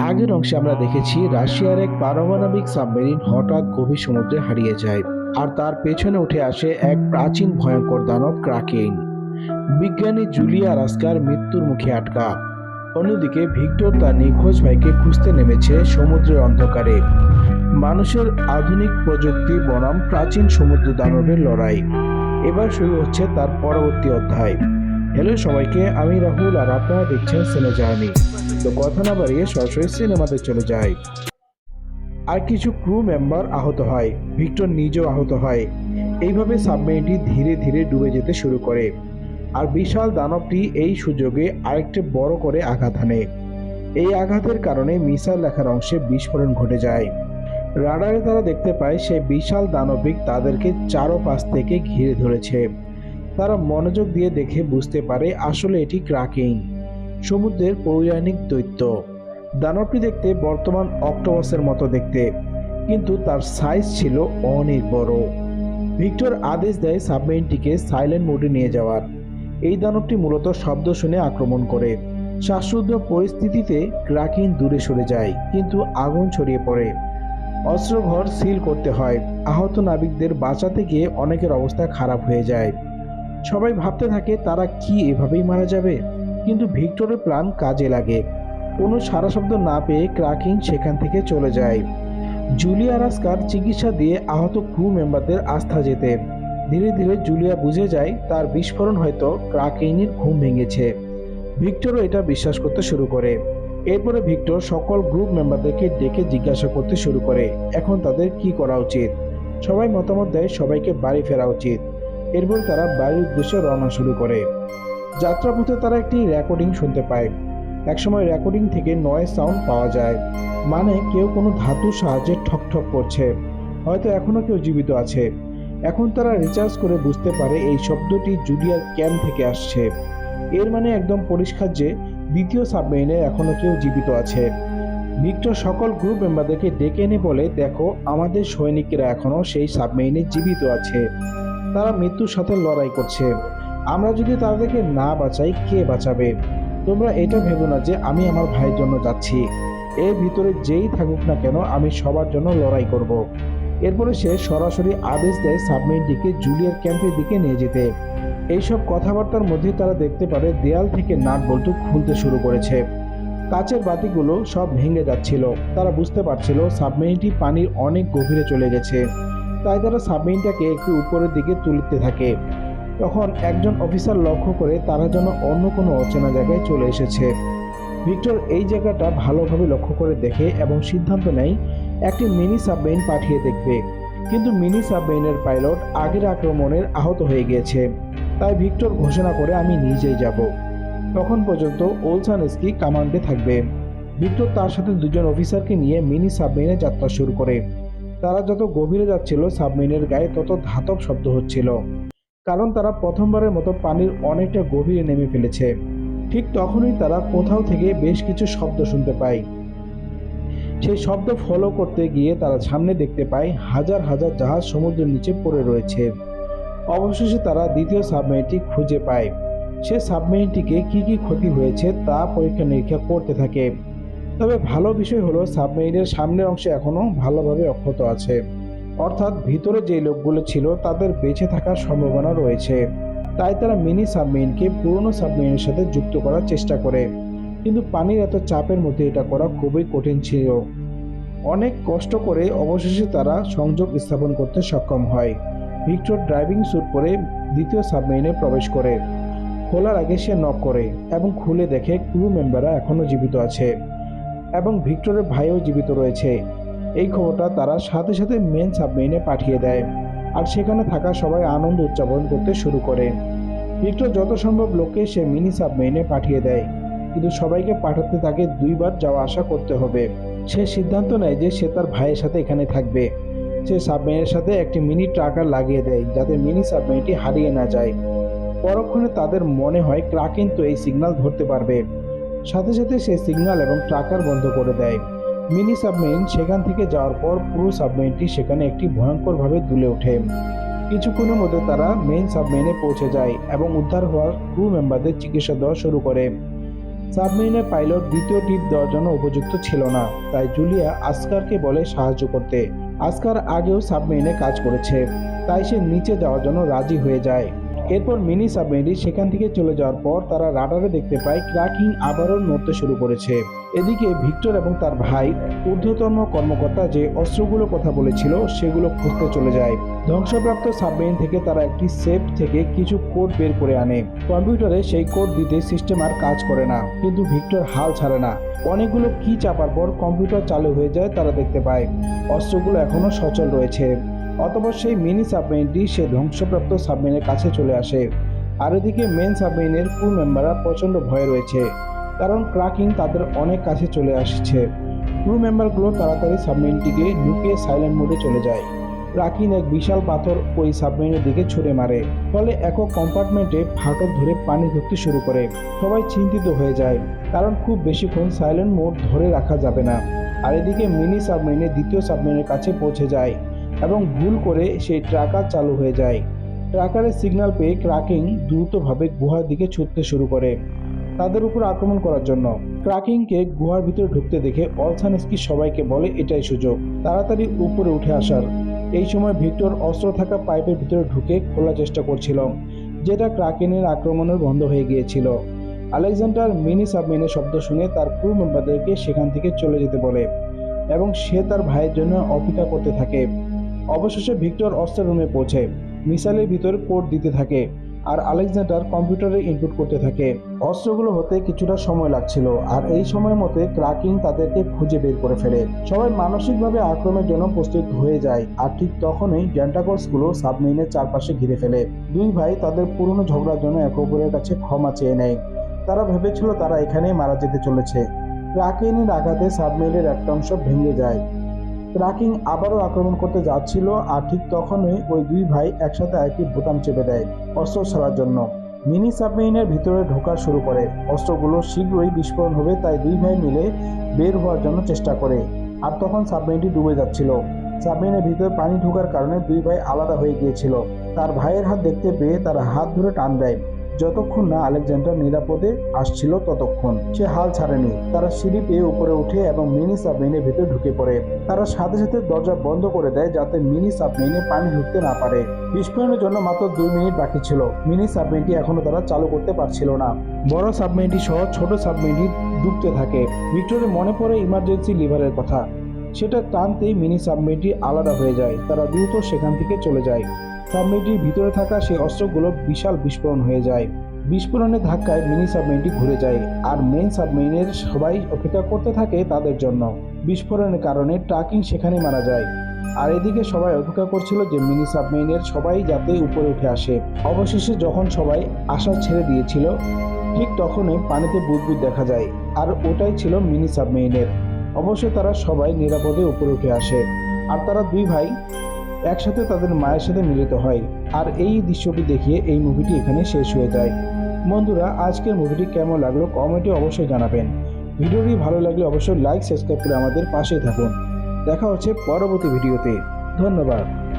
আগের অংশে আমরা দেখেছি, রাশিয়ার এক পারমাণবিক সাবমেরিন হঠাৎ গভীর সমুদ্রে হারিয়ে যায় আর তার পেছনে উঠে আসে এক প্রাচীন ভয়ঙ্কর দানব ক্রাকেইন। বিজ্ঞানী জুলিয়া রাস্কার মৃত্যুর মুখে আটকা। অন্যদিকে ভিক্টর তার নিখোঁজ ভাইকে খুঁজতে নেমেছে সমুদ্রের অন্ধকারে। মানুষের আধুনিক প্রযুক্তি বনাম প্রাচীন সমুদ্র দানবের লড়াই। এবার শুরু হচ্ছে তার পরবর্তী অধ্যায়। হ্যালো সবাইকে আমি রাহুল আর আপনারা দেখছেন সিনে জার্নি তো কথা না বাড়িয়ে সরাসরি সিনেমাতে চলে যায় আর কিছু ক্রু মেম্বার আহত হয়। ভিক্টর নিজেও আহত হয়। এইভাবে সাবমেরিনটি ধীরে ধীরে ডুবে যেতে শুরু করে। আর বিশাল দানবটি এই সুযোগে আরেকটি বড় করে আঘাত হানে। এই আঘাতের কারণে মিসাইল লেখার অংশে বিস্ফোরণ ঘটে যায়। রাডারে তারা দেখতে পায় সেই বিশাল দানবিক তাদেরকে চারোপাশ থেকে ঘিরে ধরেছে। তারা মনোযোগ দিয়ে দেখে বুঝতে পারে আসলে এটি ক্রাকিং, সমুদ্রের পৌরাণিক দৈত্য। দানবটি দেখতে বর্তমান অক্টোপাসের মতো দেখতে, কিন্তু তার সাইজ ছিল অনেক বড় ভিক্টর আদেশ দেয় সাবমেরিনটিকে সাইলেন্ট মোডে নিয়ে যাওয়ার। এই দানবটি মূলত শব্দ শুনে আক্রমণ করে। শ্বাসরুদ্ধ পরিস্থিতিতে ক্রাকিন দূরে সরে যায়, কিন্তু আগুন ছড়িয়ে পড়ে। অস্ত্রঘর সিল করতে হয়। আহত নাবিকদের বাঁচাতে গিয়ে অনেকের অবস্থা খারাপ হয়ে যায়। সবাই ভাবতে থাকে তারা কি এভাবেই মারা যাবে। কিন্তু ভিক্টরের প্ল্যান কাজে লাগে। কোনো সারা শব্দ না পেয়ে ক্রাকিং সেখান থেকে চলে যায়। জুলিয়া রাস্কার চিকিৎসা দিয়ে আহত ক্রু মেম্বারদের আস্থা যেতে ধীরে ধীরে জুলিয়া বুঝে যায় তার বিস্ফোরণ হয়তো ক্রাকেইনের ঘুম ভেঙেছে। ভিক্টরও এটা বিশ্বাস করতে শুরু করে। এরপরে ভিক্টর সকল গ্রুপ মেম্বারদেরকে ডেকে জিজ্ঞাসা করতে শুরু করে, এখন তাদের কি করা উচিত? সবাই মতামত দেয়, সবাইকে বাড়ি ফেরা উচিত। এরপর তারা বাড়ির উদ্দেশ্যে রওনা শুরু করে। যাত্রাপথে তারা একটি রেকর্ডিং শুনতে পায়। একসময় রেকর্ডিং থেকে নয় সাউন্ড পাওয়া যায় মানে কেউ কোনো ধাতুর সাহায্যে ঠকঠক করছে, হয়তো এখনও কেউ জীবিত আছে। এখন তারা রিচার্জ করে বুঝতে পারে এই শব্দটি জুলিয়ার ক্যাম্প থেকে আসছে। এর মানে একদম পরিষ্কার যে দ্বিতীয় সাবমেরিনে এখনও কেউ জীবিত আছে। ভিক্টর সকল গ্রুপ মেম্বারদেরকে ডেকে এনে বলে, দেখো, আমাদের সৈনিকেরা এখনও সেই সাবমেরিনে জীবিত আছে। তারা মৃত্যুর সাথে লড়াই করছে। আমরা যদি তাদেরকে না বাঁচাই, কে বাঁচাবে? তোমরা এটা ভেবো না যে আমি আমার ভাইয়ের জন্য যাচ্ছি। এর ভিতরে যেই থাকুক না কেন, আমি সবার জন্য লড়াই করব। এরপরে সে সরাসরি আদেশ দেয় সাবমেরিনটিকে জুলিয়ার ক্যাম্পের দিকে নিয়ে যেতে। এইসব কথাবার্তার মধ্যে তারা দেখতে পারে দেয়াল থেকে নাট বল্টু খুলতে শুরু করেছে। কাচের বাতিগুলো সব ভেঙে যাচ্ছিল। তারা বুঝতে পারছিল সাবমেরিনটি পানির অনেক গভীরে চলে গেছে। তাই তারা সাবমেরিনটাকে একটু উপরের দিকে তুলতে থাকে। তখন একজন অফিসার লক্ষ্য করে তারা যেন অন্য কোনো অচেনা জায়গায় চলে এসেছে। ভিক্টর এই জায়গাটা ভালোভাবে লক্ষ্য করে দেখে এবং সিদ্ধান্ত নেয়, একটি মিনি সাবমেরিন পাঠিয়ে দেখবে। কিন্তু মিনি সাবমেরিনের পাইলট আগের আক্রমণের আহত হয়ে গিয়েছে। তাই ভিক্টর ঘোষণা করে, আমি নিজেই যাব। তখন পর্যন্ত ওলসান ওলসানস্কি কামান্ডে থাকবে। ভিক্টর তার সাথে দুজন অফিসারকে নিয়ে মিনি সাবমেরিনে যাত্রা শুরু করে। তারা যত গভীরে যাচ্ছিল সাবমেরিনের গায়ে তত ধাতব শব্দ হচ্ছিল। কারণ তারা প্রথমবারের মতো পানির অনেকটা গভীরে নেমে ফেলেছে। ঠিক তখনই তারা কোথাও থেকে বেশ কিছু শব্দ শুনতে পায়। সেই শব্দ ফলো করতে গিয়ে তারা সামনে দেখতে পায় হাজার হাজার জাহাজ সমুদ্রের নিচে পড়ে রয়েছে। অবশেষে তারা দ্বিতীয় সাবমেরিনটি খুঁজে পায়। সে সাবমেরিনটিকে কি কি ক্ষতি হয়েছে তা পরীক্ষা নিরীক্ষা করতে থাকে। তবে ভালো বিষয় হলো, সাবমেরিনের সামনের অংশে এখনও ভালোভাবে অক্ষত আছে। অর্থাৎ ভিতরে যে লোকগুলো ছিল, তাদের বেঁচে থাকার সম্ভাবনা রয়েছে। তাই তারা মিনি সাবমেরিনকে পুরনো সাবমেরিনের সাথে যুক্ত করার চেষ্টা করে। কিন্তু পানির এত চাপের মধ্যে এটা করা খুবই কঠিন ছিল। অনেক কষ্ট করে অবশেষে তারা সংযোগ স্থাপন করতে সক্ষম হয়। ভিক্টর ড্রাইভিং স্যুট পরে দ্বিতীয় সাবমেরিনে প্রবেশ করে। খোলার আগে সে নক করে এবং খুলে দেখে ক্রু মেম্বাররা এখনও জীবিত আছে। এবং ভিক্টরের ভাইও জীবিত রয়েছে। এই খবরটা তারা সাথে সাথে মেন সাবমেরিনে পাঠিয়ে দেয় আর সেখানে থাকা সবাই আনন্দ উদযাপন করতে শুরু করে। ভিক্টর যত সম্ভব লোককে সে মিনি সাবমেরিনে পাঠিয়ে দেয়, কিন্তু সবাইকে পাঠাতে তাকে দুইবার যাওয়া আসা করতে হবে। সে সিদ্ধান্ত নেয় যে সে তার ভাইয়ের সাথে এখানে থাকবে। সে সাবমেরিনের সাথে একটি মিনি ট্রাকার লাগিয়ে দেয় যাতে মিনি সাবমেরিনটি হারিয়ে না যায়। পরক্ষণে তাদের মনে হয় ক্রাকিন তো এই সিগন্যাল ধরতে পারবে। সাথে সাথে সে সিগন্যাল এবং ট্রাকার বন্ধ করে দেয়। মিনি সাবমেরিন সেখান থেকে যাওয়ার পর পুরো সাবমেরিনটি সেখানে একটি ভয়ঙ্করভাবে দুলে ওঠে। কিছুক্ষণের মধ্যে তারা মেইন সাবমেরিনে পৌঁছে যায় এবং উদ্ধার হওয়ার ক্রু মেম্বারদের চিকিৎসা দেওয়া শুরু করে। সাবমেরিনের পাইলট দ্বিতীয় টিপ দেওয়ার জন্য উপযুক্ত ছিল না, তাই জুলিয়া আসকারকে বলে সাহায্য করতে। আসকার আগেও সাবমেরিনে কাজ করেছে, তাই সে নিচে যাওয়ার জন্য রাজি হয়ে যায়। এরপর মিনি সাবমেরিন সেখান থেকে চলে যাওয়ার পর তারা রাডারে দেখতে পায় ক্রাকিং আবারও নড়তে শুরু করেছে। এদিকে ভিক্টর এবং তার ভাই, ঊর্ধ্বতন কর্মকর্তা যে অস্ত্রগুলোর কথা বলেছিল, সেগুলো খুঁজতে চলে যায়। ধ্বংসপ্রাপ্ত সাবমেরিন থেকে তারা একটি সেফ থেকে কিছু কোড বের করে আনে। কম্পিউটারে সেই কোড দিতে সিস্টেম আর কাজ করে না, কিন্তু ভিক্টর হাল ছাড়ে না। অনেকগুলো কি চাপার পর কম্পিউটার চালু হয়ে যায়, তারা দেখতে পায়। অস্ত্রগুলো এখনও সচল রয়েছে। অতপর সেই মিনি সাবমেরিনটি সে ধ্বংসপ্রাপ্ত সাবমেরিনের কাছে চলে আসে। আর এদিকে মেন সাবমেরিনের ক্রু মেম্বাররা প্রচণ্ড ভয়ে রয়েছে, কারণ ক্রাকিং তাদের অনেক কাছে চলে আসছে। ক্রু মেম্বারগুলো তাড়াতাড়ি সাবমেরিনটিকে লুকিয়ে সাইলেন্ট মোডে চলে যায়। ক্রাকিং এক বিশাল পাথর ওই সাবমেরিনের দিকে ছুড়ে মারে, ফলে একক কম্পার্টমেন্টে ফাটল ধরে পানি ঢুকতে শুরু করে। সবাই চিন্তিত হয়ে যায়, কারণ খুব বেশিক্ষণ সাইলেন্ট মোড ধরে রাখা যাবে না। আর এদিকে মিনি সাবমেরিনের দ্বিতীয় সাবমেরিনের কাছে পৌঁছে যায়। এবং ভুল করে সেই ট্রাকার চালু হয়ে যায়। ট্রাকারের সিগন্যাল পেয়ে ক্রাকিং দ্রুতভাবে গুহার দিকে ছুটতে শুরু করে তাদের উপর আক্রমণ করার জন্য। ক্রাকিংকে গুহার ভিতরে ঢুকতে দেখে অলসানস্কি সবাইকে বলে, এটাই সুযোগ। তাড়াতাড়ি উপরে উঠে আসার। এই সময় ভিক্টর অস্ত্র থাকা পাইপের ভিতরে ঢুকে খোলার চেষ্টা করছিল, যেটা ক্রাকিনের আক্রমণের বন্ধ হয়ে গিয়েছিল। আলেকজান্ডার মিনি সাবমেরিনের শব্দ শুনে তার ক্রু মেম্বারদেরকে সেখান থেকে চলে যেতে বলে এবং সে তার ভাইয়ের জন্য অপেক্ষা করতে থাকে। অবশেষে ভিক্টর অস্ত্রের রুমে পৌঁছে। মিসাইলের ভিতর কোড দিতে থাকে আর আলেকজান্ডার কম্পিউটারে ইনপুট করতে থাকে। অস্ত্রগুলো হতে কিছুটা সময় লাগছিল আর এই সময়ের মতে ক্রাকিং তাদেরকে খুঁজে বের করে ফেলে। সবাই মানসিকভাবে আক্রমণের জন্য প্রস্তুত হয়ে যায় আর ঠিক তখনই ড্যান্টাকলসগুলো সাবমেরিনের চারপাশে ঘিরে ফেলে। দুই ভাই তাদের পুরনো ঝগড়ার জন্য একে অপরের কাছে ক্ষমা চেয়ে নেয়। তারা ভেবেছিল তারা এখানেই মারা যেতে চলেছে। ক্রাকিনের আঘাতে সাবমেরিনের একটা অংশ ভেঙে যায়। ট্রাকিং আবারও আক্রমণ করতে যাচ্ছিল আর ঠিক তখনই ওই দুই ভাই একসাথে আরেকটি বোতাম চেপে দেয় অস্ত্র ছাড়ার জন্য। মিনি সাবমেরিনের ভিতরে ঢোকা শুরু করে। অস্ত্রগুলো শীঘ্রই বিস্ফোরণ হবে, তাই দুই ভাই মিলে বের হওয়ার জন্য চেষ্টা করে। আর তখন সাবমেরিনটি ডুবে যাচ্ছিল। সাবমেরিনের ভিতরে পানি ঢোকার কারণে দুই ভাই আলাদা হয়ে গিয়েছিল। তার ভাইয়ের হাত দেখতে পেয়ে তারা হাত ধরে টান দেয়। যতক্ষণ না আলেকজান্ডার নিরাপদে আসছিল ততক্ষণ। সে হাল ছাড়েনি। তারা সিঁড়ি পেয়ে উপরে উঠে এবং মিনি সাবমেরিনের ভেতরে ঢুকে পড়ে। তারা সাথে সাথে দরজা বন্ধ করে দেয় যাতে মিনি সাবমেরিনে পানি ঢুকতে না পারে। বিস্ফোরণের জন্য মাত্র দুই মিনিট বাকি ছিল। মিনি সাবমেরিনটি এখনও তারা চালু করতে পারছিল না। বড় সাবমেরিনটি সহ ছোট সাবমেরিনটি ডুবতে থাকে। ভিক্টোরের মনে পড়ে ইমার্জেন্সি লিভারের কথা। সেটা টানতেই মিনি সাবমেরিনটি আলাদা হয়ে যায়। তারা দ্রুত সেখান থেকে চলে যায়। সাবমেরিনটির ভিতরে থাকা সেই অস্ত্রগুলো বিশাল বিস্ফোরণ হয়ে যায়। বিস্ফোরণের ধাক্কায় মিনি সাবমেরিনটি ঘুরে যায় আর মেন সাবমেরিনের সবাই অপেক্ষা করতে থাকে তাদের জন্য। বিস্ফোরণের কারণে ট্রাকিং সেখানে মারা যায়। আর এদিকে সবাই অপেক্ষা করছিল যে মিনি সাবমেরিনের সবাই যাতে উপরে উঠে আসে। অবশেষে যখন সবাই আশা ছেড়ে দিয়েছিল, ঠিক তখনই পানিতে বুদবুদ দেখা যায়। আর ওটাই ছিল মিনি সাবমেরিনের অবশ্য তারা সবাই নিরাপদে উপরে উঠে আসে। আর তারা দুই ভাই একসাথে তাদের মায়ের সাথে মিলিত হয়। আর এই দৃশ্যটি দেখিয়ে এই মুভিটি এখানে শেষ হয়ে যায়। বন্ধুরা, আজকের মুভিটি কেমন লাগল কমেন্টে অবশ্যই জানাবেন। ভিডিওটি ভালো লাগলে অবশ্যই লাইক, সাবস্ক্রাইব করে আমাদের পাশেই থাকুন। দেখা হচ্ছে পরবর্তী ভিডিওতে। ধন্যবাদ।